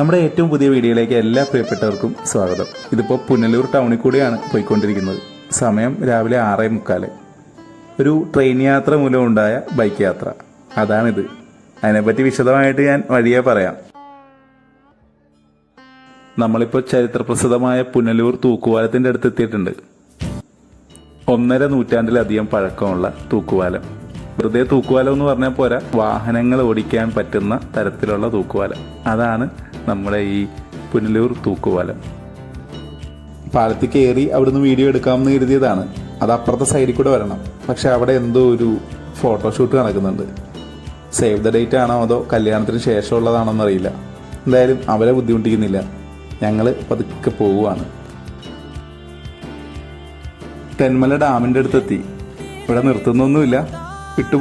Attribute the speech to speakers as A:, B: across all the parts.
A: നമ്മുടെ ഏറ്റവും പുതിയ വീഡിയോയിലേക്ക് എല്ലാ പ്രിയപ്പെട്ടവർക്കും സ്വാഗതം. ഇതിപ്പോൾ പുനലൂർ ടൗണിൽ കൂടിയാണ് പോയിക്കൊണ്ടിരിക്കുന്നത്. സമയം രാവിലെ ആറേ മുക്കാൽ. ഒരു ട്രെയിൻ യാത്ര മൂലം ഉണ്ടായ ബൈക്ക് യാത്ര. അതാണിത്. അതിനെപ്പറ്റി വിശദമായിട്ട് ഞാൻ വഴിയെ പറയാം. നമ്മളിപ്പോൾ ചരിത്രപ്രസിദ്ധമായ പുനലൂർ തൂക്കുപാലത്തിന്റെ അടുത്ത് എത്തിയിട്ടുണ്ട്. ഒന്നര നൂറ്റാണ്ടിലധികം പഴക്കമുള്ള തൂക്കുപാലം വെറുതെ തൂക്കുപാലം എന്ന് പറഞ്ഞാൽ പോരാ വാഹനങ്ങൾ ഓടിക്കാൻ പറ്റുന്ന തരത്തിലുള്ള തൂക്കുപാലം അതാണ് നമ്മുടെ ഈ പുനലൂർ തൂക്കുപാലം. പാലത്തിൽ കയറി അവിടുന്ന് വീഡിയോ എടുക്കാമെന്ന് കരുതിയതാണ്. അത് അപ്പുറത്തെ സൈഡിൽ കൂടെ വരണം. പക്ഷെ അവിടെ എന്തോ ഒരു ഫോട്ടോഷൂട്ട് നടക്കുന്നുണ്ട്. സേവ് ദ ഡേറ്റ് ആണോ അതോ കല്യാണത്തിന് ശേഷമുള്ളതാണോ എന്നറിയില്ല എന്തായാലും അവരെ ബുദ്ധിമുട്ടിക്കുന്നില്ല. ഞങ്ങൾ പതുക്കെ പോവുകയാണ്. തെന്മല ഡാമിന്റെ അടുത്തെത്തി. ഇവിടെ നിർത്തുന്നൊന്നുമില്ല. വിട്ടു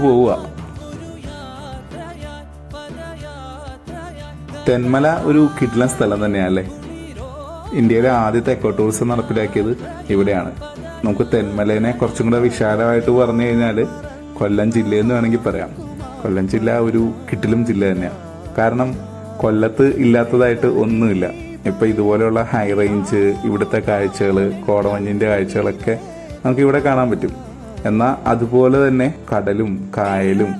A: തെന്മല ഒരു കിഡ്ലൻ സ്ഥലം തന്നെയാണല്ലേ? ഇന്ത്യയിലെ ആദ്യത്തെ എക്കോ ടൂറിസം നടപ്പിലാക്കിയത് ഇവിടെയാണ്. നമുക്ക് തെന്മലേനെ കുറച്ചും കൂടെ വിശാലമായിട്ട് പറഞ്ഞു കഴിഞ്ഞാൽ കൊല്ലം ജില്ലയെന്ന് വേണമെങ്കിൽ പറയാം. കൊല്ലം ജില്ല ഒരു കിട്ടിലും ജില്ല തന്നെയാണ് കാരണം കൊല്ലത്ത് ഇല്ലാത്തതായിട്ട് ഒന്നുമില്ല. ഇപ്പം ഇതുപോലെയുള്ള ഹൈ റേഞ്ച് ഇവിടുത്തെ കാഴ്ചകൾ കോടമഞ്ഞിന്റെ കാഴ്ചകളൊക്കെ നമുക്ക് ഇവിടെ കാണാൻ പറ്റും. എന്നാൽ അതുപോലെ തന്നെ കടലും കായലും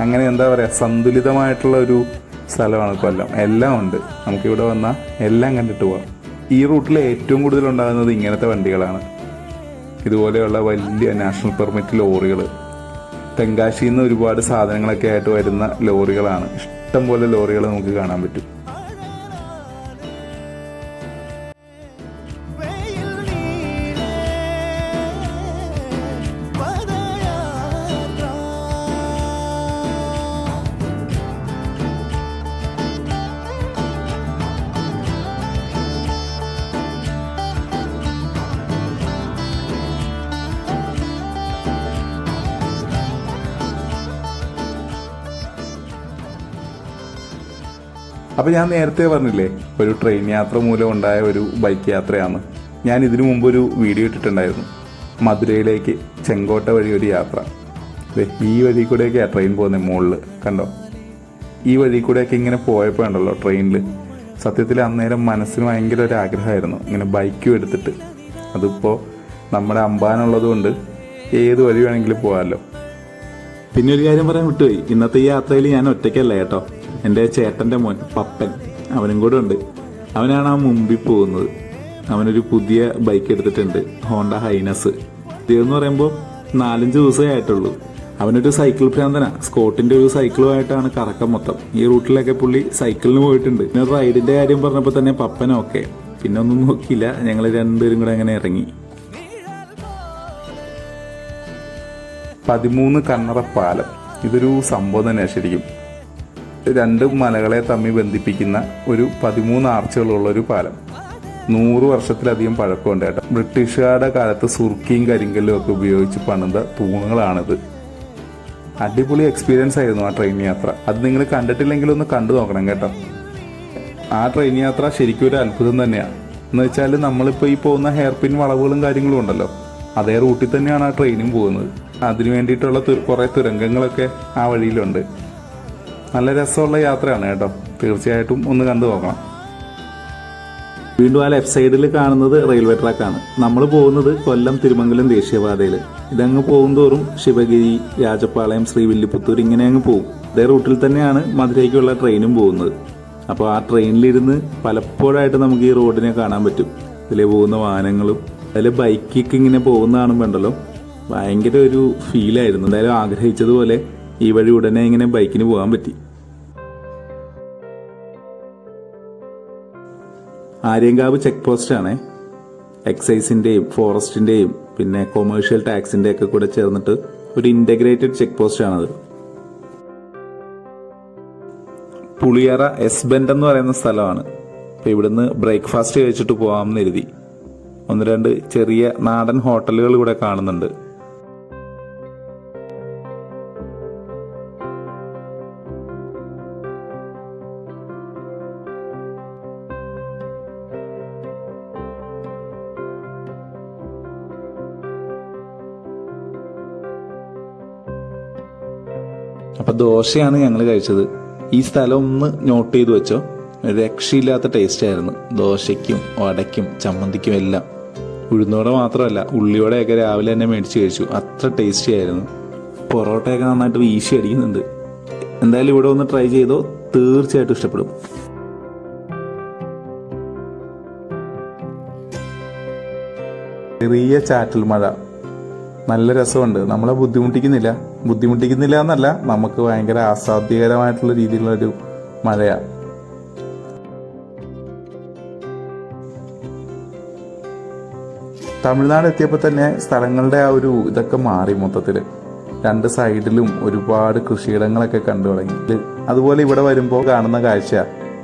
A: അങ്ങനെ എന്താ പറയുക സന്തുലിതമായിട്ടുള്ള ഒരു സ്ഥലമാണ് കൊല്ലം. എല്ലാം ഉണ്ട്. നമുക്കിവിടെ വന്നാൽ എല്ലാം കണ്ടിട്ട് പോകാം ഈ റൂട്ടിൽ ഏറ്റവും കൂടുതൽ ഉണ്ടാകുന്നത് ഇങ്ങനത്തെ വണ്ടികളാണ്. ഇതുപോലെയുള്ള വലിയ നാഷണൽ പെർമിറ്റ് ലോറികൾ തെങ്കാശിയിൽ നിന്ന് ഒരുപാട് സാധനങ്ങളൊക്കെ ആയിട്ട് വരുന്ന ലോറികളാണ്. ഇഷ്ടം പോലെ ലോറികൾ നമുക്ക് കാണാൻ പറ്റും. അപ്പോൾ ഞാൻ നേരത്തെ പറഞ്ഞില്ലേ ഒരു ട്രെയിൻ യാത്ര മൂലം ഉണ്ടായ ഒരു ബൈക്ക് യാത്രയാണ്. ഞാൻ ഇതിനു മുമ്പ് ഒരു വീഡിയോ ഇട്ടിട്ടുണ്ടായിരുന്നു. മധുരയിലേക്ക് ചെങ്കോട്ട വഴി ഒരു യാത്ര. ഈ വഴി കൂടെയൊക്കെയാണ് ട്രെയിൻ പോകുന്നത് മുകളിൽ കണ്ടോ? ഈ വഴി കൂടെയൊക്കെ ഇങ്ങനെ പോയപ്പോൾ ഉണ്ടല്ലോ ട്രെയിനിൽ സത്യത്തിൽ അന്നേരം മനസ്സിന് ഭയങ്കര ഒരു ആഗ്രഹമായിരുന്നു. ഇങ്ങനെ ബൈക്കും എടുത്തിട്ട്. അതിപ്പോൾ നമ്മുടെ അമ്പാനുള്ളത് കൊണ്ട് ഏത് വഴി വേണമെങ്കിലും പോകാമല്ലോ പിന്നെ ഒരു കാര്യം പറയാൻ വിട്ടുപോയി. ഇന്നത്തെ ഈ യാത്രയിൽ ഞാൻ ഒറ്റയ്ക്കല്ല കേട്ടോ. എന്റെ ചേട്ടന്റെ മോൻ പപ്പൻ അവനും കൂടെ ഉണ്ട്. അവനാണ് ആ മുമ്പിൽ പോകുന്നത്. അവനൊരു പുതിയ ബൈക്ക് എടുത്തിട്ടുണ്ട്. Honda Highness. ഇതെന്ന് പറയുമ്പോൾ നാലഞ്ച് ദിവസമേ ആയിട്ടുള്ളൂ. അവനൊരു സൈക്കിൾ ഭ്രാന്തന. സ്കോട്ടിന്റെ ഒരു സൈക്കിളുമായിട്ടാണ് കറക്കം മൊത്തം. ഈ റൂട്ടിലൊക്കെ പുള്ളി സൈക്കിളിന് പോയിട്ടുണ്ട്. പിന്നെ റൈഡിന്റെ കാര്യം പറഞ്ഞപ്പോൾ തന്നെ പപ്പനൊക്കെ പിന്നെ ഒന്നും നോക്കിയില്ല. ഞങ്ങൾ രണ്ടുപേരും കൂടെ അങ്ങനെ ഇറങ്ങി. പതിമൂന്ന് കണ്ണറ പാലം. ഇതൊരു തന്നെ ശരിക്കും. രണ്ട് മലകളെ തമ്മിൽ ബന്ധിപ്പിക്കുന്ന ഒരു പതിമൂന്ന് ആർച്ചുകളുള്ള ഒരു പാലം. നൂറ് വർഷത്തിലധികം പഴക്കമുണ്ട് കേട്ടോ. ബ്രിട്ടീഷുകാരുടെ കാലത്ത് സുർക്കിയും കരിങ്കല്ലും ഒക്കെ ഉപയോഗിച്ച് പണിത തൂണുകളാണിത്. അടിപൊളി എക്സ്പീരിയൻസ് ആയിരുന്നു ആ ട്രെയിൻ യാത്ര. അത് നിങ്ങൾ കണ്ടിട്ടില്ലെങ്കിൽ ഒന്ന് കണ്ടു നോക്കണം കേട്ടോ. ആ ട്രെയിൻ യാത്ര ശരിക്കും ഒരു അത്ഭുതം തന്നെയാണ് എന്ന് വെച്ചാൽ നമ്മളിപ്പോൾ ഈ പോകുന്ന ഹെയർ പിൻ വളവുകളും കാര്യങ്ങളും ഉണ്ടല്ലോ. അതേ റൂട്ടിൽ തന്നെയാണ് ആ ട്രെയിനും പോകുന്നത്. അതിനു വേണ്ടിയിട്ടുള്ള കുറേ തുരങ്കങ്ങളൊക്കെ ആ വഴിയിലുണ്ട്. നല്ല രസമുള്ള യാത്രയാണ് കേട്ടോ. തീർച്ചയായിട്ടും ഒന്ന് കണ്ടു നോക്കണം. വീണ്ടും ആ ലെഫ്റ്റ് സൈഡിൽ കാണുന്നത് റെയിൽവേ ട്രാക്കാണ് നമ്മൾ പോകുന്നത് കൊല്ലം തിരുമംഗലം ദേശീയപാതയിൽ ഇതങ്ങ് പോകുന്തോറും ശിവഗിരി രാജപാളയം ശ്രീവില്ലിപുത്തൂർ ഇങ്ങനെ അങ്ങ് പോകും. അതേ റൂട്ടിൽ തന്നെയാണ് മധുരയ്ക്കുള്ള ട്രെയിനും പോകുന്നത്. അപ്പോൾ ആ ട്രെയിനിലിരുന്ന് പലപ്പോഴായിട്ട് നമുക്ക് ഈ റോഡിനെ കാണാൻ പറ്റും. ഇതിലെ പോകുന്ന വാഹനങ്ങളും അതിൽ ബൈക്കിക്ക് ഇങ്ങനെ പോകുന്ന കാണുമ്പോൾ ഭയങ്കര ഒരു ഫീലായിരുന്നു എന്തായാലും ആഗ്രഹിച്ചതുപോലെ ഈ വഴി ഉടനെ ഇങ്ങനെ ബൈക്കിന് പോകാൻ പറ്റി. ആര്യങ്കാവ് ചെക്ക് പോസ്റ്റ് എക്സൈസിന്റെയും ഫോറസ്റ്റിന്റെയും പിന്നെ കൊമേഴ്ഷ്യൽ ടാക്സിന്റെ ഒക്കെ കൂടെ ചേർന്നിട്ട് ഒരു ഇന്റഗ്രേറ്റഡ് ചെക്ക് പോസ്റ്റ് ആണത്. പുളിയറ എസ് ബെൻഡ് എന്ന് പറയുന്ന സ്ഥലമാണ്. അപ്പൊ ഇവിടുന്ന് ബ്രേക്ക്ഫാസ്റ്റ് കഴിച്ചിട്ട് പോകാമെന്ന് എഴുതി. ഒന്ന് രണ്ട് ചെറിയ നാടൻ ഹോട്ടലുകൾ ഇവിടെ കാണുന്നുണ്ട്. അപ്പൊ ദോശയാണ് ഞങ്ങൾ കഴിച്ചത്. ഈ സ്ഥലം ഒന്ന് നോട്ട് ചെയ്ത് വെച്ചോ. രക്ഷയില്ലാത്ത ടേസ്റ്റ് ആയിരുന്നു. ദോശയ്ക്കും വടയ്ക്കും ചമ്മന്തിക്കും എല്ലാം. ഉഴുന്നോടെ മാത്രമല്ല ഉള്ളിയോടെയൊക്കെ രാവിലെ തന്നെ മേടിച്ച് കഴിച്ചു. അത്ര ടേസ്റ്റി ആയിരുന്നു. പൊറോട്ടയൊക്കെ നന്നായിട്ട് വീശി അടിക്കുന്നുണ്ട്. എന്തായാലും ഇവിടെ ഒന്ന് ട്രൈ ചെയ്തോ. തീർച്ചയായിട്ടും ഇഷ്ടപ്പെടും. ചെറിയ ചാറ്റൽ മഴ. നല്ല രസമുണ്ട്. നമ്മളെ ബുദ്ധിമുട്ടിക്കുന്നില്ല. ബുദ്ധിമുട്ടിക്കുന്നില്ല എന്നല്ല നമുക്ക് ഭയങ്കര അസാധ്യകരമായിട്ടുള്ള രീതിയിലുള്ളൊരു മഴയാണ് തമിഴ്നാട് എത്തിയപ്പോൾ തന്നെ സ്ഥലങ്ങളുടെ ആ ഒരു ഇതൊക്കെ മാറി മൊത്തത്തിൽ രണ്ട് സൈഡിലും ഒരുപാട് കൃഷിയിടങ്ങളൊക്കെ കണ്ടു തുടങ്ങി. അതുപോലെ ഇവിടെ വരുമ്പോൾ കാണുന്ന കാഴ്ച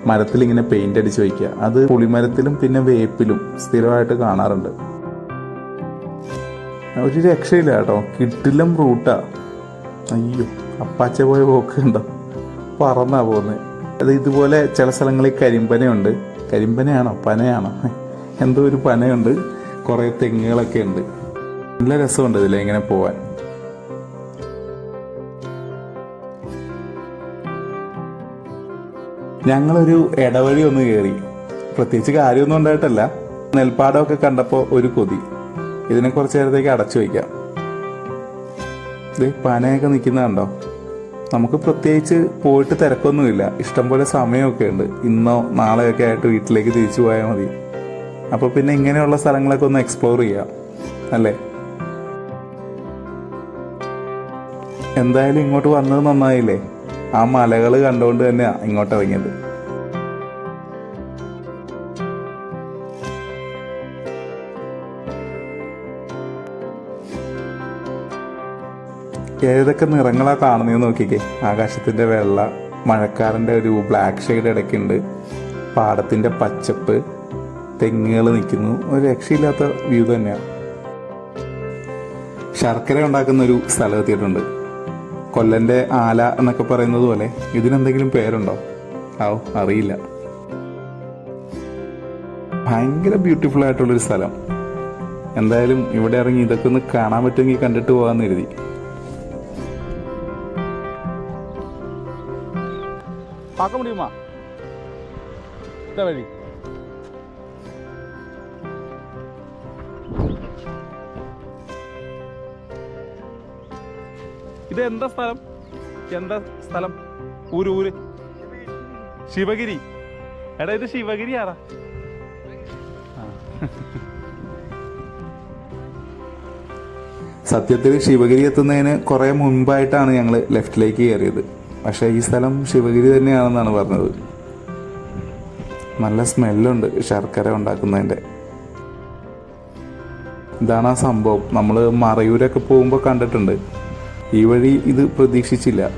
A: മരത്തിൽ ഇങ്ങനെ പെയിന്റ് അടിച്ച് വയ്ക്കുക അത് പുളിമരത്തിലും പിന്നെ വേപ്പിലും സ്ഥിരമായിട്ട് കാണാറുണ്ട്. ഒരു രക്ഷയില്ല കേട്ടോ. കിട്ടിലും റൂട്ടാ. അയ്യോ അപ്പാച്ച പോയ പോക്ക് ഉണ്ടോ പറന്നാ പോകുന്നത് അത് ഇതുപോലെ ചില സ്ഥലങ്ങളിൽ കരിമ്പനയുണ്ട്. കരിമ്പനയാണോ? പനയാണോ? എന്തോ ഒരു പനയുണ്ട്. കുറേ തെങ്ങുകളൊക്കെ ഉണ്ട്. നല്ല രസമുണ്ട് ഇതിലെ ഇങ്ങനെ പോവാൻ. ഞങ്ങളൊരു ഇടവഴി ഒന്ന് കയറി പ്രത്യേകിച്ച് കാര്യമൊന്നും ഉണ്ടായിട്ടല്ല. നെൽപ്പാടമൊക്കെ കണ്ടപ്പോൾ ഒരു കൊതി. ഇതിനെ കുറച്ച് നേരത്തേക്ക് അടച്ചു വയ്ക്കാം. ഇത് പനയൊക്കെ നിൽക്കുന്ന കണ്ടോ? നമുക്ക് പ്രത്യേകിച്ച് പോയിട്ട് തിരക്കൊന്നുമില്ല. ഇഷ്ടംപോലെ സമയമൊക്കെ ഉണ്ട്. ഇന്നോ നാളെയൊക്കെ ആയിട്ട് വീട്ടിലേക്ക് തിരിച്ചു പോയാൽ മതി. അപ്പോൾ പിന്നെ ഇങ്ങനെയുള്ള സ്ഥലങ്ങളൊക്കെ ഒന്ന് എക്സ്പ്ലോർ ചെയ്യാം. അല്ലേ? എന്തായാലും ഇങ്ങോട്ട് വന്നത് നന്നായില്ലേ? ആ മലകൾ കണ്ടുകൊണ്ട് തന്നെയാ ഇങ്ങോട്ട് ഇറങ്ങിയത്. ഏതൊക്കെ നിറങ്ങളാ കാണുന്നതെന്ന് നോക്കിക്കേ. ആകാശത്തിന്റെ വെള്ള മഴക്കാറിന്റെ ഒരു ബ്ലാക്ക് ഷെയ്ഡ് ഇടയ്ക്കുണ്ട്. പാടത്തിന്റെ പച്ചപ്പ് തെങ്ങുകൾ നിൽക്കുന്നു. ഒരു രക്ഷയില്ലാത്ത വ്യൂ തന്നെയാണ് ശർക്കര ഉണ്ടാക്കുന്ന ഒരു സ്ഥലം എത്തിയിട്ടുണ്ട്. കൊല്ലന്റെ ആല എന്നൊക്കെ പറയുന്നത് പോലെ ഇതിനെന്തെങ്കിലും പേരുണ്ടോ? ആ അറിയില്ല. ഭയങ്കര ബ്യൂട്ടിഫുൾ ആയിട്ടുള്ളൊരു സ്ഥലം. എന്തായാലും ഇവിടെ ഇറങ്ങി ഇതൊക്കെ ഒന്ന് കാണാൻ പറ്റുമെങ്കിൽ കണ്ടിട്ട് പോകാമെന്ന് കരുതി.
B: பார்க்க முடியுமா இந்த வழி ഇത് എന്താ സ്ഥലം എന്താ സ്ഥലം ഊര് ഊര് ശിവഗിരി എടാ ഇത് ശിവഗിരി ആറാ
A: സത്യത്തിൽ ശിവഗിരി എത്തുന്നതിന് കുറെ മുൻപായിട്ടാണ് ഞങ്ങൾ ലെഫ്റ്റിലേക്ക് കയറിയത് പക്ഷേ ഈ സ്ഥലം ശിവഗിരി തന്നെയാണെന്നാണ് പറഞ്ഞത്. നല്ല സ്മെല്ലുണ്ട് ശർക്കര ഉണ്ടാക്കുന്നതിന്റെ. ഇതാണ് ആ സംഭവം. നമ്മൾ മറയൂരൊക്കെ പോകുമ്പോൾ കണ്ടിട്ടുണ്ട്. ഈ വഴി ഇത് പ്രതീക്ഷിച്ചില്ല.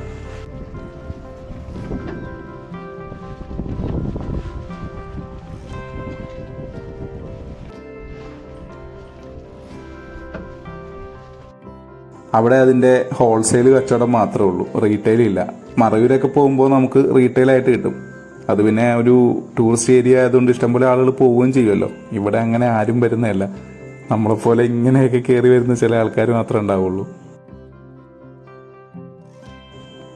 A: അവിടെ അതിന്റെ ഹോൾസെയിൽ കച്ചവടം മാത്രമേ ഉള്ളൂ. റീറ്റെയിൽ ഇല്ല മറയൂരൊക്കെ പോകുമ്പോൾ നമുക്ക് റീറ്റെയിൽ ആയിട്ട് കിട്ടും. അത് പിന്നെ ഒരു ടൂറിസ്റ്റ് ഏരിയ ആയതുകൊണ്ട് ഇഷ്ടംപോലെ ആളുകൾ പോവുകയും ചെയ്യുമല്ലോ. ഇവിടെ അങ്ങനെ ആരും വരുന്നതല്ല. നമ്മളെപ്പോലെ ഇങ്ങനെയൊക്കെ കയറി വരുന്ന ചില ആൾക്കാർ മാത്രമേ ഉണ്ടാവുള്ളൂ.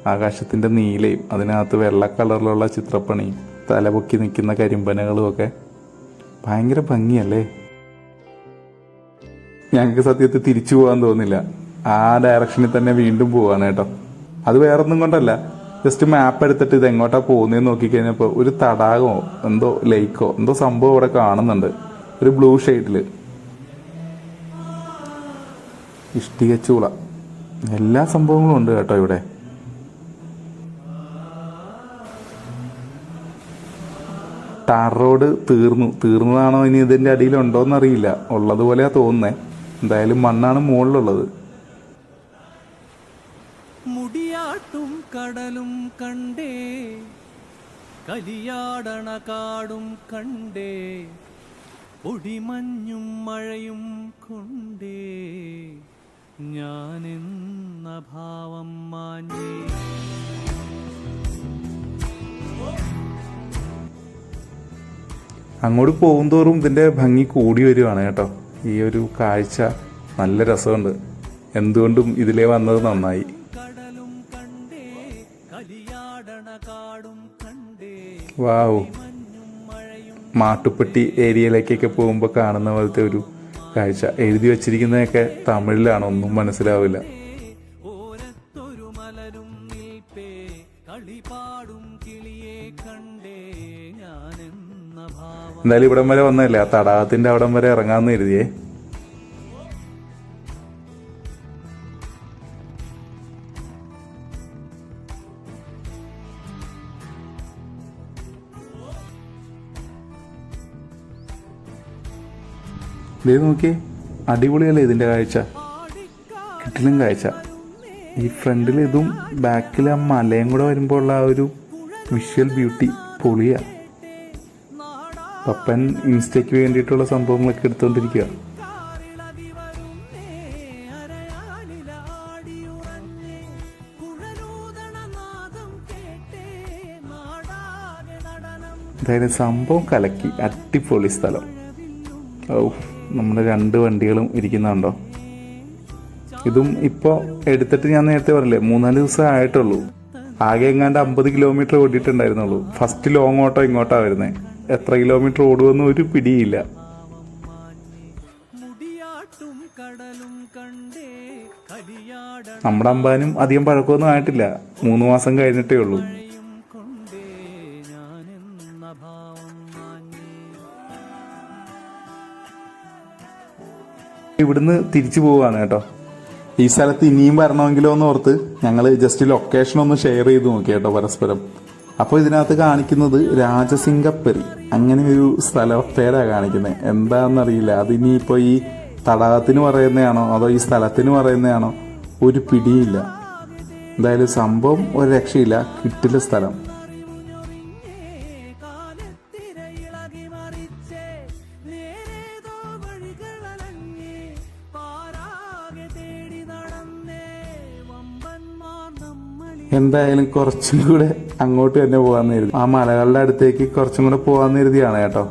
A: ആകാശത്തിന്റെ നീലയും അതിനകത്ത് വെള്ള കളറിലുള്ള ചിത്രപ്പണിയും തലപൊക്കി നിൽക്കുന്ന കരിമ്പനകളും ഒക്കെ ഭയങ്കര ഭംഗിയല്ലേ? ഞങ്ങൾക്ക് സത്യത്തിൽ തിരിച്ചു പോകാൻ തോന്നില്ല. ആ ഡയറക്ഷനിൽ തന്നെ വീണ്ടും പോവാണ് കേട്ടോ. അത് വേറെ ഒന്നും കൊണ്ടല്ല. ജസ്റ്റ് മാപ്പ് എടുത്തിട്ട് ഇത് എങ്ങോട്ടാ പോകുന്നതെന്ന് നോക്കിക്കഴിഞ്ഞപ്പോൾ ഒരു തടാകമോ എന്തോ ലേക്കോ എന്തോ സംഭവം ഇവിടെ കാണുന്നുണ്ട്. ഒരു ബ്ലൂ ഷെയ്ഡിൽ ഇഷ്ടികച്ചൂള ചൂള. എല്ലാ സംഭവങ്ങളും ഉണ്ട് കേട്ടോ ഇവിടെ. ടാർ റോഡ് തീർന്നു. തീർന്നതാണോ ഇനി ഇതിന്റെ അടിയിലുണ്ടോന്ന് അറിയില്ല ഉള്ളതുപോലെയാ തോന്നുന്നേ. എന്തായാലും മണ്ണാണ് മുകളിലുള്ളത്.
C: കണ്ടേ കലിയാടണ കാടും കണ്ടേ പൊടിമഞ്ഞും മഴയും കൊണ്ടേ ഞാനെന്ന ഭാവം മാഞ്ഞേ.
A: അങ്ങോട്ട് പോകുന്തോറും ഇതിന്റെ ഭംഗി കൂടി വരുവാണ് കേട്ടോ. ഈ ഒരു കാഴ്ച നല്ല രസമുണ്ട്. എന്തുകൊണ്ടും ഇതിലേ വന്നത് നന്നായി. വാവ്. മാട്ടുപ്പെട്ടി ഏരിയയിലേക്കൊക്കെ പോകുമ്പോൾ കാണുന്ന പോലത്തെ ഒരു കാഴ്ച. എഴുതി വച്ചിരിക്കുന്നതൊക്കെ തമിഴിലാണ് ഒന്നും മനസ്സിലാവില്ല. എന്തായാലും ഇവിടം വരെ വന്നതല്ലേ? ആ തടാകത്തിന്റെ അവിടം വരെ ഇറങ്ങാമെന്ന് കരുതിയേ. ദേ നോക്കിയേ അടിപൊളിയല്ലേ ഇതിന്റെ കാഴ്ച? കിട്ടിലും കാഴ്ച. ഈ ഫ്രണ്ടിൽ ഇതും ബാക്കിൽ ആ മലയും കൂടെ വരുമ്പോൾ ആ ഒരു വിഷ്വൽ ബ്യൂട്ടി പൊളിയാ. പപ്പൻ ഇൻസ്റ്റയ്ക്ക് വേണ്ടിയിട്ടുള്ള സംഭവങ്ങളൊക്കെ എടുത്തുകൊണ്ടിരിക്കുക അതായത് സംഭവം കലക്കി. അടിപൊളി സ്ഥലം. ഓ നമ്മുടെ രണ്ട് വണ്ടികളും ഇരിക്കുന്നുണ്ടോ? ഇതും ഇപ്പോൾ എടുത്തിട്ട് ഞാൻ നേരത്തെ പറഞ്ഞില്ലേ മൂന്നാൽ ദിവസം ആയിട്ടുള്ളൂ. ആകെ എങ്ങാണ്ട് അമ്പത് കിലോമീറ്റർ ഓടിയിട്ടുണ്ടായിരുന്നുള്ളൂ. ഫസ്റ്റ് ലോങ് ഓട്ടോ ഇങ്ങോട്ടാണ് വരുന്നത് എത്ര കിലോമീറ്റർ ഓടുമെന്ന് ഒരു പിടിയില്ല. നമ്മുടെ അമ്പാനും അധികം പഴക്കമൊന്നും ആയിട്ടില്ല. മൂന്ന് മാസം കഴിഞ്ഞിട്ടേ ഉള്ളൂ. ഇവിടുന്ന് തിരിച്ചു പോവാണ് കേട്ടോ. ഈ സ്ഥലത്ത് ഇനിയും വരണമെങ്കിലോ എന്ന് ഓർത്ത് ഞങ്ങൾ ജസ്റ്റ് ലൊക്കേഷൻ ഒന്ന് ഷെയർ ചെയ്ത് നോക്കി കേട്ടോ പരസ്പരം. അപ്പോൾ ഇതിനകത്ത് കാണിക്കുന്നത് രാജസിംഗപ്പെരി. അങ്ങനെ ഒരു സ്ഥല പേരാണ് കാണിക്കുന്നത് എന്താണെന്നറിയില്ല അതിനിപ്പോൾ ഈ തടാകത്തിന് പറയുന്നതാണോ? അതോ ഈ സ്ഥലത്തിന് പറയുന്നതാണോ? ഒരു പിടിയില്ല. എന്തായാലും സംഭവം ഒരു രക്ഷയില്ല. കിട്ടില്ല സ്ഥലം. എന്തായാലും കുറച്ചും കൂടെ അങ്ങോട്ട് തന്നെ പോകാൻ കരുതി. ആ മലകളുടെ അടുത്തേക്ക് കുറച്ചും കൂടെ പോകാൻ കരുതിയാണ് കേട്ടോ.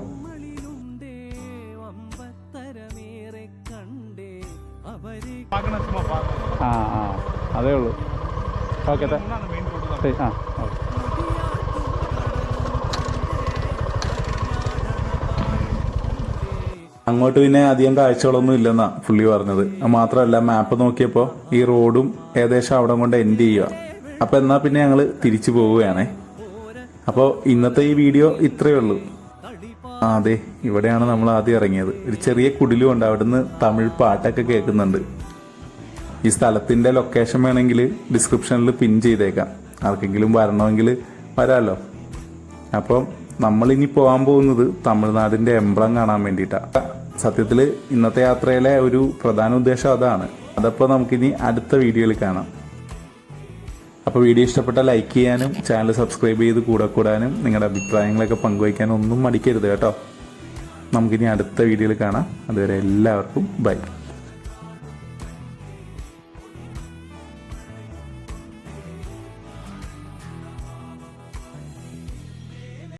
B: ആ ആ അതേ ഉള്ളൂ. ഓക്കെ ആ
A: അങ്ങോട്ട് പിന്നെ അധികം കാഴ്ചകളൊന്നും ഇല്ലെന്നാ പുള്ളി പറഞ്ഞത്. മാത്രമല്ല മാപ്പ് നോക്കിയപ്പോൾ ഈ റോഡും ഏകദേശം അവിടെ കൊണ്ട് എൻഡ് ചെയ്യുക. അപ്പോൾ എന്നാൽ പിന്നെ ഞങ്ങൾ തിരിച്ചു പോവുകയാണേ. അപ്പോൾ ഇന്നത്തെ ഈ വീഡിയോ ഇത്രയേ ഉള്ളൂ. ആ അതെ ഇവിടെയാണ് നമ്മൾ ആദ്യം ഇറങ്ങിയത്. ഒരു ചെറിയ കുടിലും ഉണ്ട്. അവിടുന്ന് തമിഴ് പാട്ടൊക്കെ കേൾക്കുന്നുണ്ട്. ഈ സ്ഥലത്തിന്റെ ലൊക്കേഷൻ വേണമെങ്കിൽ ഡിസ്ക്രിപ്ഷനിൽ പിൻ ചെയ്തേക്കാം. ആർക്കെങ്കിലും വരണമെങ്കിൽ വരാമല്ലോ അപ്പം നമ്മളിനി പോകാൻ പോകുന്നത് തമിഴ്നാടിന്റെ എംബ്ലം കാണാൻ വേണ്ടിയിട്ടാണ് സത്യത്തിൽ ഇന്നത്തെ യാത്രയിലെ ഒരു പ്രധാന ഉദ്ദേശം അതാണ്. അതപ്പോൾ നമുക്കിനി അടുത്ത വീഡിയോയിൽ കാണാം. അപ്പോൾ വീഡിയോ ഇഷ്ടപ്പെട്ട ലൈക്ക് ചെയ്യാനും ചാനൽ സബ്സ്ക്രൈബ് ചെയ്ത് കൂടെ കൂടാനും നിങ്ങളുടെ അഭിപ്രായങ്ങളൊക്കെ പങ്കുവയ്ക്കാനും ഒന്നും മടിക്കരുത് കേട്ടോ. നമുക്കിനി അടുത്ത വീഡിയോയിൽ കാണാം. അതുവരെ എല്ലാവർക്കും ബൈ